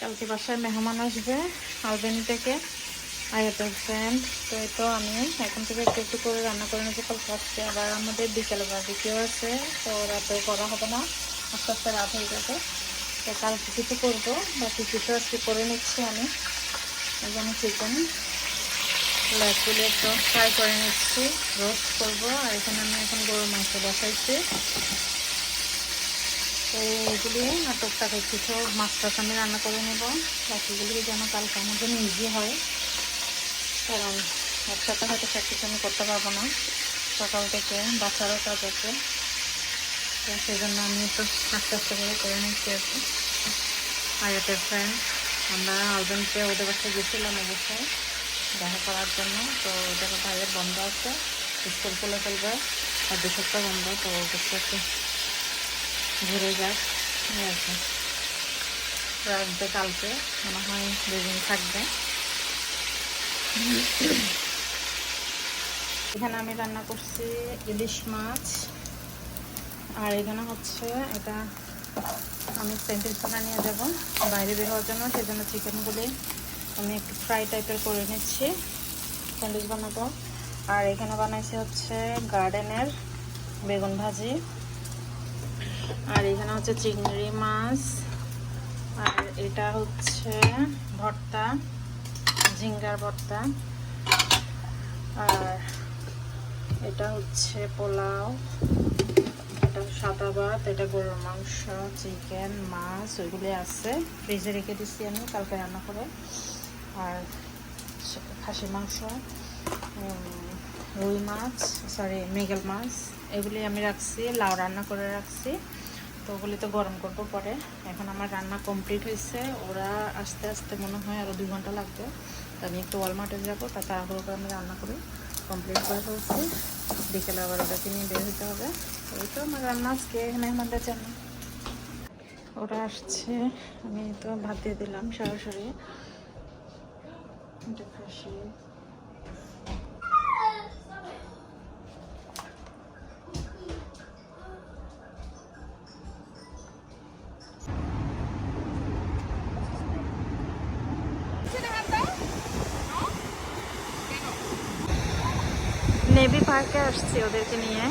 কালকে বাসায় মেহমান আসবে আলবেনি থেকে আয়াতের ফ্রেন্ড তো এই তো আমি এখন থেকে একটু একটু করে রান্না করে নিতে কালকে আসছে আবার আমাদের বিকেলে বাড়িতেও আছে, তো রাতেও করা হবে না। আস্তে আস্তে রাত হয়ে যাবে। তো কালকে কিছু করব, বাকি কিছু আজকে করে নিচ্ছি আমি। জন্য চিকেন লেগগুলো একটু ফ্রাই করে নিচ্ছি। রোস্ট করব, আর এখানে আমি এখন গরুর মাংস বসাইছি। তো এগুলি টুকটাক কিছু মাছ টাছ আমি রান্না করে নেব। বাকিগুলি যেন কালকে আমার জন্য ইজি হয়। কারণ একসাথে হয়তো কিছু আমি করতে পারব না। সকাল থেকে বাচ্চারও কাজ আছে। তো সেই জন্য আমি একটু আস্তে আস্তে করে করে নিচ্ছি আর কি। আয়াতের ফ্রেন্ড আমরা আলবেনকে ওদের বাসায় গেছিলাম অবশ্যই দেখা করার জন্য। তো ওদের ভাইয়ের বন্ধ আছে। স্কুল খুলে ফেলবে। আর দু সপ্তাহ বন্ধ, তো ওদেরকে একটু ঘুরে যাক। আর রাখবে কালকে, মনে হয় দুদিন থাকবে। এখানে আমি রান্না করছি ইলিশ মাছ। আর এখানে হচ্ছে এটা আমি স্যান্ডউইচটা নিয়ে যাব বাইরে বের হওয়ার জন্য সেই জন্য চিকেনগুলি আমি একটু ফ্রাই টাইপের করে নিচ্ছি। স্যান্ডউইচ বানাবো। আর এখানে বানাইছি হচ্ছে গার্ডেনের বেগুন ভাজি। আর এখানে হচ্ছে চিংড়ি মাছ। আর এটা হচ্ছে ভর্তা, ঝিঙ্গার ভর্তা। আর এটা হচ্ছে পোলাও, এটা সাদা ভাত, এটা গরুর মাংস, চিকেন, মাছ ওইগুলি আছে। ফ্রিজে রেখে দিচ্ছি আমি কালকে রান্না করে। আর খাসি মাংস রুই মাছ সরি মৃগেল মাছ এগুলি আমি রাখছি, লাউ রান্না করে রাখছি। তো ওগুলি তো গরম করব পরে। এখন আমার রান্না কমপ্লিট হয়েছে। ওরা আস্তে আস্তে মনে হয় আরও দুই ঘণ্টা লাগবে। তো আমি একটু ওয়ালমার্টে যাব, তা তাড়াহুড়ো করে আমি রান্না করি। কমপ্লিট করে ফেলছি। বিকেলে আবার ওদেরকে নিয়ে বের হতে হবে। এই তো আমার রান্না আজকে, মেহমানদের জন্য। ওরা আসছে। আমি তো ভাত দিয়ে দিলাম সরাসরি। এটা খাসি। নেভি পার্কে আসছি ওদেরকে নিয়ে।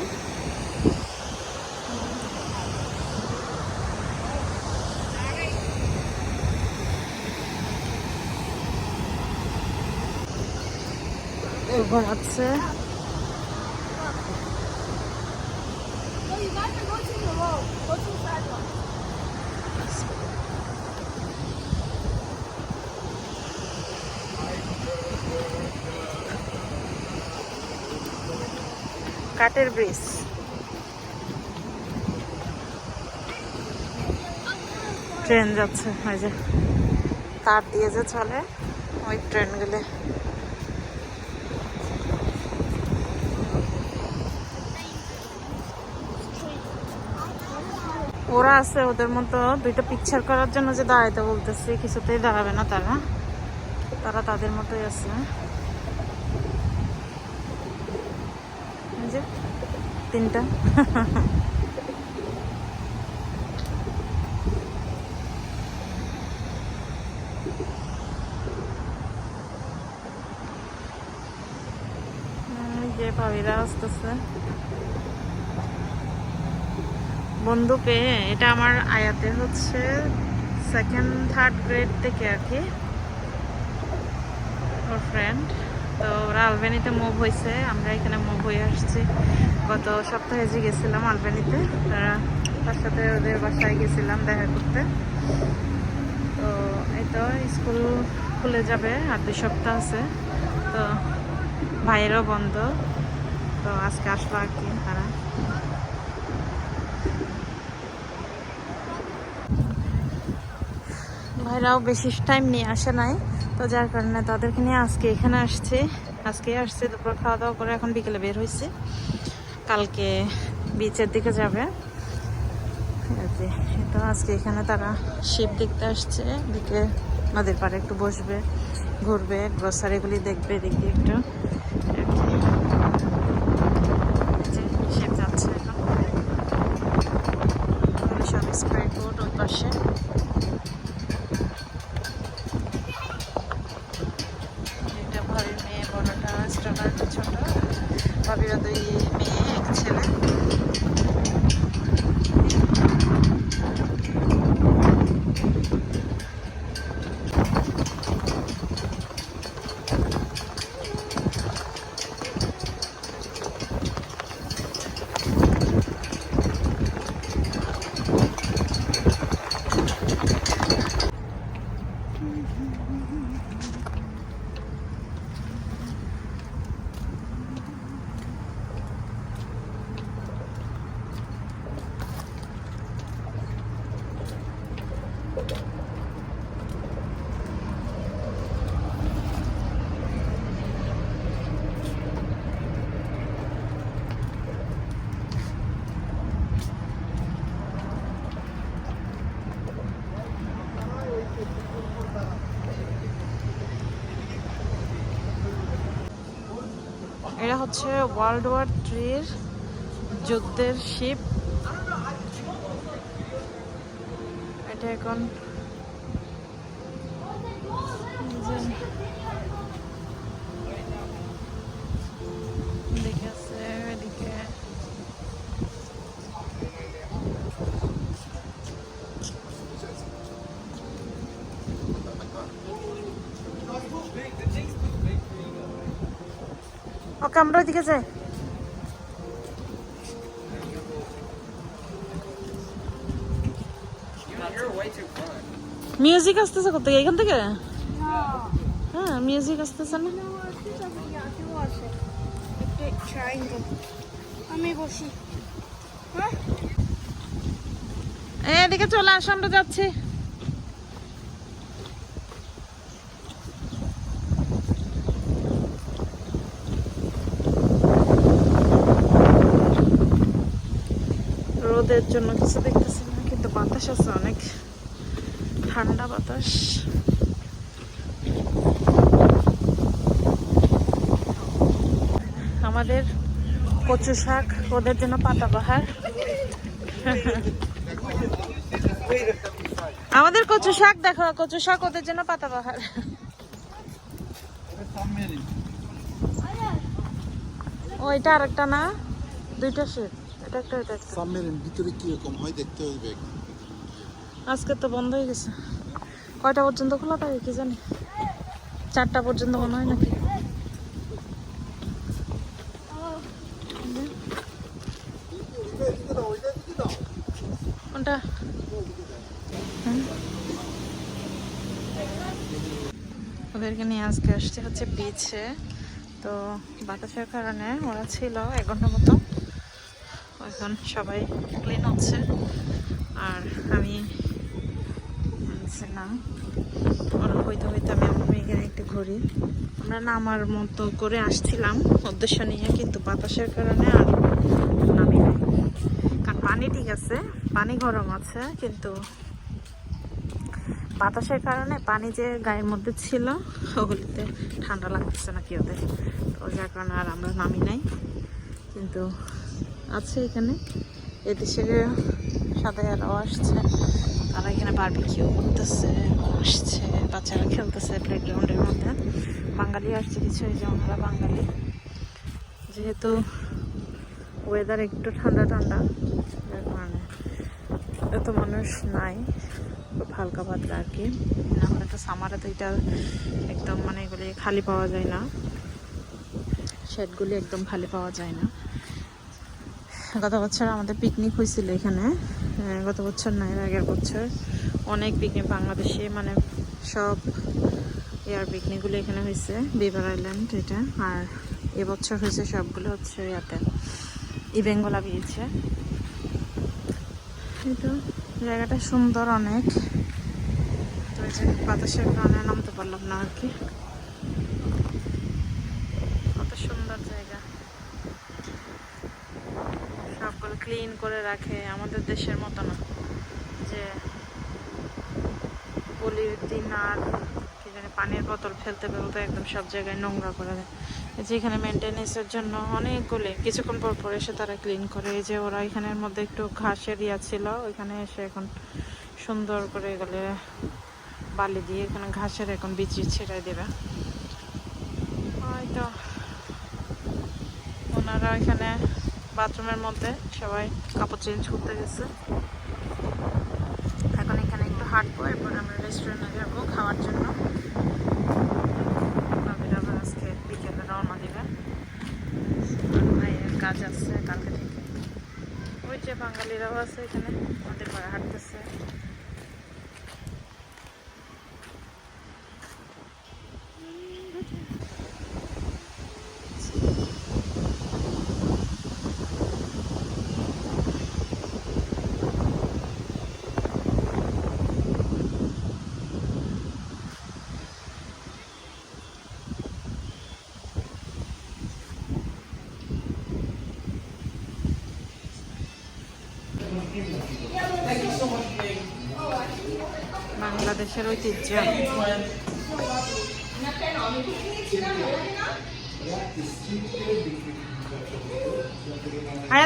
ও কাঠের ব্রিজ। ট্রেন যাচ্ছে, ওই যে তার দিয়ে যে চলে, ওই ট্রেনগুলো। ওরা আছে ওদের মতো, দুইটা পিকচার করার জন্য যে দাঁড়াইতে বলতেছি, কিছুতেই দাঁড়াবে না তারা। তারা তাদের মতোই আছে এই যে তিনটা। যে আসতেছে। বন্ধু পেয়ে এটা আমার আয়াতে হচ্ছে সেকেন্ড থার্ড গ্রেড থেকে আর কি। ওর ফ্রেন্ড তো ওরা আলবেনিতে মুভ হয়েছে আমরা এখানে মুভ হয়ে আসছি। গত সপ্তাহে যে গেছিলাম আলবেনিতে, তারা তার সাথে ওদের বাসায় গেছিলাম দেখা করতে। তো এই তো স্কুল খুলে যাবে, আর দুই সপ্তাহ আছে। তো ভাইয়েরও বন্ধ, তো আজকে আসলো আর কি তারা। ভাইরাও বেশি টাইম নিয়ে আসে নাই। তো যার কারণে তাদেরকে নিয়ে আজকে এখানে আসছে। আজকে আসছে, দুপুর খাওয়া দাওয়া করে এখন বিকেলে বের হয়েছে। কালকে বিচের দিকে যাবে। তো আজকে এখানে তারা শিব দেখতে আসছে। দিকে নদীর পাড়ে একটু বসবে, ঘুরবে গ্রোসারিগুলি দেখবে, দেখি একটু এই যে, শিপ যাচ্ছে এখন সব স্প্রে কোড ওই পাশে দুই মেয়ে এক ছেলে এরা হচ্ছে ওয়ার্ল্ড ওয়ার থ্রির যুদ্ধের শিপ এটা এখন এই যে এদিকে আছে এদিকে ওকে আমরা ওইদিকে যাই মিউজিক আসতেছে থেকে? এখান থেকে? হ্যাঁ মিউজিক আসতেছে না? হ্যাঁ এদিকে চলে আসো, আমরা যাচ্ছি। রোদের জন্য কিছু দেখতেছি না, কিন্তু বাতাস আছে অনেক। ঠান্ডা বাতাস। আমাদের কচু শাক, ওদের জন্য পাতাবাহার আমাদের কচু শাক দেখো, কচু শাক ওদের জন্য পাতাবাহার ওইটা এটা আরেকটা না? দুইটা সেট। এটা একটা এটা একটা সাবমেরিন ভিতরে কীরকম হয় দেখতে হইবে? আজকে তো বন্ধ হয়ে গেছে। কয়টা পর্যন্ত খোলা থাকে কি জানি? চারটা পর্যন্ত মনে হয় নাকি? কোনটা? ওদেরকে নিয়ে আজকে আসছে হচ্ছে বিচে তো বাতাসের কারণে ওরা ছিল এক ঘণ্টা মতো। এখন সবাই ক্লিন হচ্ছে আর আমি না ওরা হইতে হইতে আমি আমার মেয়েকে একটু ঘুরি। আমরা নামার মতো করে আসছিলাম উদ্দেশ্য নিয়ে, কিন্তু বাতাসের কারণে আর নামি নাই। কারণ পানি ঠিক আছে, পানি গরম আছে, কিন্তু বাতাসের কারণে পানি যে গায়ের মধ্যে ছিল, ওগুলিতে ঠান্ডা লাগতেছে না কি ওদের। তো যার কারণে আর আমরা নামি নাই। কিন্তু আছে এখানে। এদেশের সাদায়ারাও আসছে, তারা এখানে বারবিকিউ করতেছে, আসছে, বাচ্চারা খেলতেছে প্লেগ্রাউন্ডের মধ্যে। বাঙালি আসছে কিছু, এই যে ওনারা বাঙালি। যেহেতু ওয়েদার একটু ঠান্ডা ঠান্ডা, যার কারণে এত মানুষ নাই, খুব হালকা পাতলা আর কি। হলে তো সামারে তো এটা একদম মানে এগুলি খালি পাওয়া যায় না। শেডগুলি একদম খালি পাওয়া যায় না। গত বছর আমাদের পিকনিক হয়েছিল এখানে। গত বছর না, এর আগের বছর। অনেক পিকনিক বাংলাদেশে মানে সব এয়ার পিকনিকগুলো এখানে হয়েছে বিভার আইল্যান্ড এটা। আর এবছর হয়েছে সবগুলো হচ্ছে ইয়াতে। ইবেঙ্গলা বিয়েছে কিন্তু জায়গাটা সুন্দর অনেক। তো এই যে বাতাসের কারণে নামতে পারলাম না আর কি। কত সুন্দর জায়গা সবগুলো ক্লিন করে রাখে আমাদের দেশের মতো না। যে পলিথিন আর কি জানি পানির বোতল ফেলতে ফেলতে একদম সব জায়গায় নোংরা করে দেয়। যে এখানে মেনটেনেন্সের জন্য অনেকগুলি, কিছুক্ষণ পর পর এসে তারা ক্লিন করে। এই যে ওরা এখানের মধ্যে একটু ঘাসের ইয়া ছিল, ওইখানে এসে এখন সুন্দর করে এগুলো বালি দিয়ে এখানে ঘাসের এখন বিচি ছেড়ে দেবে। হয়তো ওনারা এখানে বাথরুমের মধ্যে সবাই কাপড় চেঞ্জ করতে গেছে। এখন এখানে একটু হাঁটবো, এরপর আমরা রেস্টুরেন্টে যাব খাওয়ার জন্য। আজকে বিকেলে রওনা দিবে। ভাইয়ের কাজ আছে কালকে থেকে। ওই যে বাঙালিরাও আছে এখানে আমাদের ঘরে হাঁটতেছে। বাংলাদেশের ঐতিহ্য।